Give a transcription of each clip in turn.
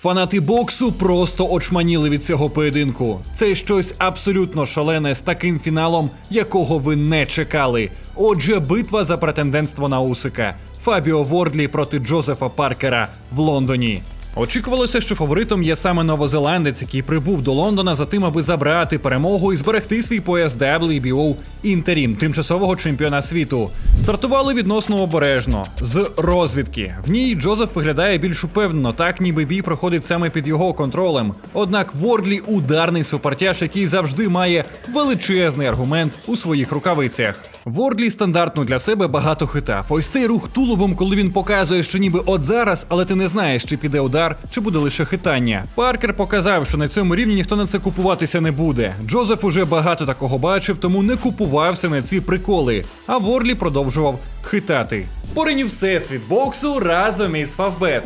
Фанати боксу просто очманіли від цього поєдинку. Це щось абсолютно шалене з таким фіналом, якого ви не чекали. Отже, битва за претендентство на Усика. Фабіо Вордлі проти Джозефа Паркера в Лондоні. Очікувалося, що фаворитом є саме новозеландець, який прибув до Лондона за тим, аби забрати перемогу і зберегти свій пояс WBO інтерім тимчасового чемпіона світу. Стартували відносно обережно з розвідки. В ній Джозеф виглядає більш упевнено, так ніби бій проходить саме під його контролем. Однак Вордлі ударний супертяж, який завжди має величезний аргумент у своїх рукавицях. Вордлі стандартно для себе багато хитав. Ось цей рух тулубом, коли він показує, що ніби от зараз, але ти не знаєш, чи піде удар, чи буде лише хитання. Паркер показав, що на цьому рівні ніхто на це купуватися не буде. Джозеф уже багато такого бачив, тому не купувався на ці приколи. А Ворлі продовжував хитати. Поринів всесвіт боксу разом із Фавбет.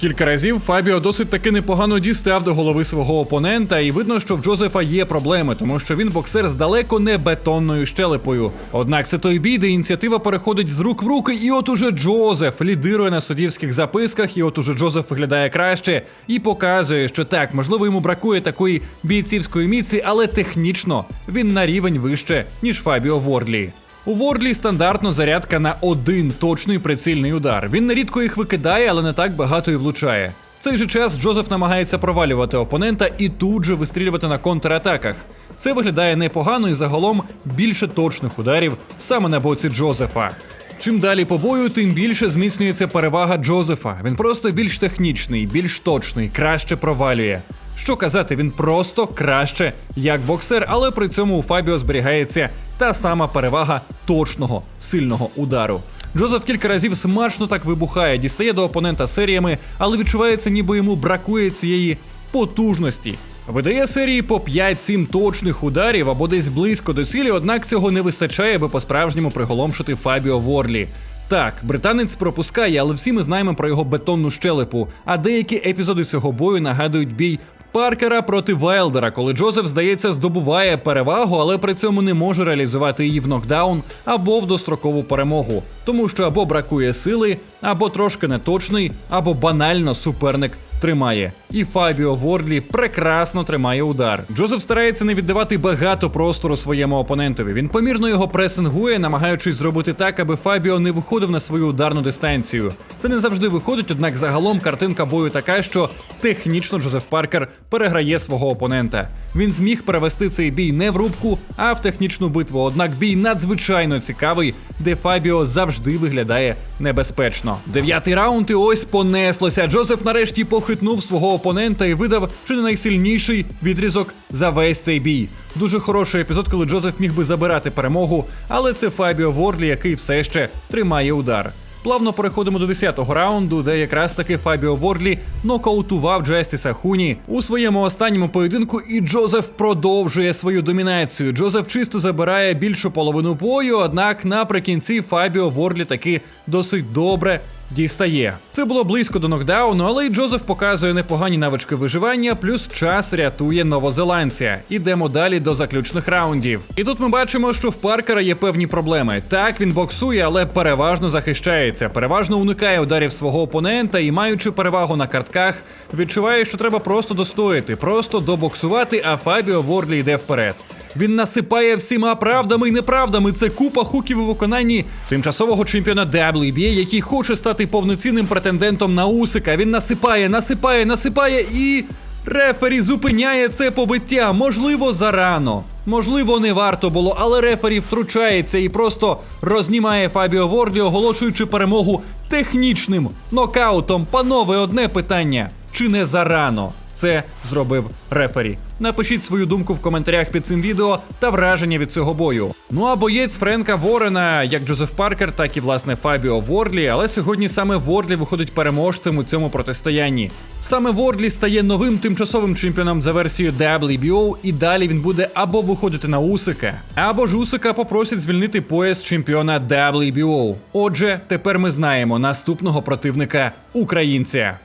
Кілька разів Фабіо досить таки непогано дістав до голови свого опонента, і видно, що в Джозефа є проблеми, тому що він боксер з далеко не бетонною щелепою. Однак це той бій, де ініціатива переходить з рук в руки, і от уже Джозеф лідирує на суддівських записках, і от уже Джозеф виглядає краще і показує, що так, можливо, йому бракує такої бійцівської міці, але технічно він на рівень вище, ніж Фабіо Вордлі. У Вордлі стандартно зарядка на один точний прицільний удар. Він нерідко їх викидає, але не так багато і влучає. В цей же час Джозеф намагається провалювати опонента і тут же вистрілювати на контратаках. Це виглядає непогано і загалом більше точних ударів саме на боці Джозефа. Чим далі по бою, тим більше зміцнюється перевага Джозефа. Він просто більш технічний, більш точний, краще провалює. Що казати, він просто краще як боксер, але при цьому у Фабіо зберігається та сама перевага точного сильного удару. Джозеф кілька разів смачно так вибухає, дістає до опонента серіями, але відчувається, ніби йому бракує цієї потужності. Видає серії по 5-7 точних ударів або десь близько до цілі, однак цього не вистачає, аби по-справжньому приголомшити Фабіо Ворлі. Так, британець пропускає, але всі ми знаємо про його бетонну щелепу. А деякі епізоди цього бою нагадують бій Паркера проти Вайлдера, коли Джозеф, здається, здобуває перевагу, але при цьому не може реалізувати її в нокдаун або в дострокову перемогу, тому що або бракує сили, або трошки неточний, або банально суперник тримає. І Фабіо Вордлі прекрасно тримає удар. Джозеф старається не віддавати багато простору своєму опонентові. Він помірно його пресингує, намагаючись зробити так, аби Фабіо не виходив на свою ударну дистанцію. Це не завжди виходить, однак загалом картинка бою така, що технічно Джозеф Паркер переграє свого опонента. Він зміг перевести цей бій не в рубку, а в технічну битву. Однак бій надзвичайно цікавий, де Фабіо завжди виглядає небезпечно. Дев'ятий раунд, і ось понеслося. Джозеф нарешті похитнув свого опонента і видав чи не найсильніший відрізок за весь цей бій. Дуже хороший епізод, коли Джозеф міг би забирати перемогу, але це Фабіо Ворлі, який все ще тримає удар. Плавно переходимо до 10-го раунду, де якраз таки Фабіо Вордлі нокаутував Джестіса Хуні у своєму останньому поєдинку, і Джозеф продовжує свою домінацію. Джозеф чисто забирає більшу половину бою, однак наприкінці Фабіо Вордлі таки досить добре. Дістає. Це було близько до нокдауну, але й Джозеф показує непогані навички виживання, плюс час рятує новозеландця. Ідемо далі до заключних раундів. І тут ми бачимо, що в Паркера є певні проблеми. Так, він боксує, але переважно захищається, переважно уникає ударів свого опонента і, маючи перевагу на картках, відчуває, що треба просто достояти, просто добоксувати, а Фабіо Вордлі йде вперед. Він насипає всіма правдами і неправдами. Це купа хуків у виконанні тимчасового чемпіона WBA, який хоче стати повноцінним претендентом на Усика. Він насипає, насипає, насипає і. Рефері зупиняє це побиття. Можливо, зарано. Можливо, не варто було, але рефері втручається і просто рознімає Фабіо Ворді, оголошуючи перемогу технічним нокаутом. Панове, одне питання: чи не зарано? Це зробив рефері. Напишіть свою думку в коментарях під цим відео та враження від цього бою. Ну а боєць Френка Ворена, як Джозеф Паркер, так і власне Фабіо Вордлі. Але сьогодні саме Вордлі виходить переможцем у цьому протистоянні. Саме Вордлі стає новим тимчасовим чемпіоном за версією WBO, і далі він буде або виходити на Усика, або ж Усика попросять звільнити пояс чемпіона WBO. Отже, тепер ми знаємо наступного противника українця.